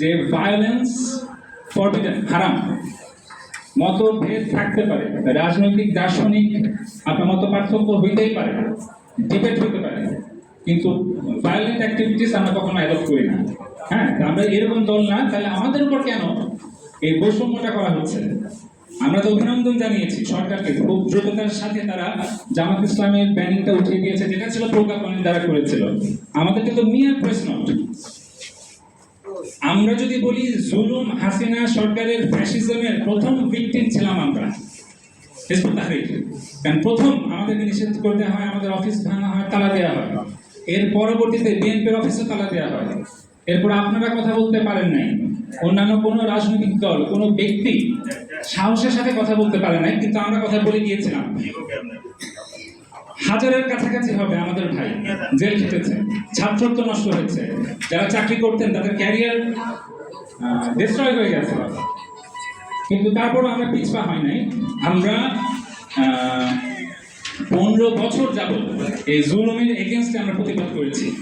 যে violence forbidden হারাম মতভেদ থাকতে পারে, রাজনৈতিক, দার্শনিক, আপনার মত পার্থক্য হইতেই পারে ডিবেট হইতে পারে, কিন্তু ভায়োলেন্ট অ্যাক্টিভিটিস আমরা কখনো অ্যাডপ্ট করি না। হ্যাঁ আমরা এরকম দল না, তাহলে আমাদের উপর কেন এই বৈষম্যটা করা হচ্ছে? আমরা তো অভিনন্দন জানিয়েছি সরকারকে, খুব দ্রুততার সাথে তারা জামাত ইসলামের ব্যানিংটা উঠিয়ে দিয়েছে, যেটা ছিল প্রজ্ঞাপনের দ্বারা করেছিল। আমাদের কিন্তু মিয়ার প্রেস নোট আমরা যদি বলি জুলুম হাসিনা সরকারের ফ্যাসিজমের প্রথম ভিকটিম ছিলাম আমরা। কারণ প্রথম আমাদেরকে নিষেধ করতে হয়, আমাদের অফিস ভাঙা হয়, তালা দেওয়া হয়। এর পরবর্তীতে বিএনপির অফিসে তালা দেওয়া হয়। এরপর আপনারা কথা বলতে পারেন নাই। অন্যান্য কোনো রাজনৈতিক দল, কোনো ব্যক্তি সাহসের সাথে কথা বলতে পারে নাই, কিন্তু আমরা কথা বলে গিয়েছিলাম হাজারের কাছাকাছি হবে আমাদের ভাই, জেল খেটেছে। ছাত্রত্ব নষ্ট হয়েছে। যারা চাকরি করতেন, তাদের ক্যারিয়ার ডিস্ট্রয় হয়ে গেছে। কিন্তু তারপর আমরা পিছপা হয় নাই। আমরা পনেরো বছর যাবত এই জুলুমের এগেনস্টে আমরা প্রতিবাদ করেছি।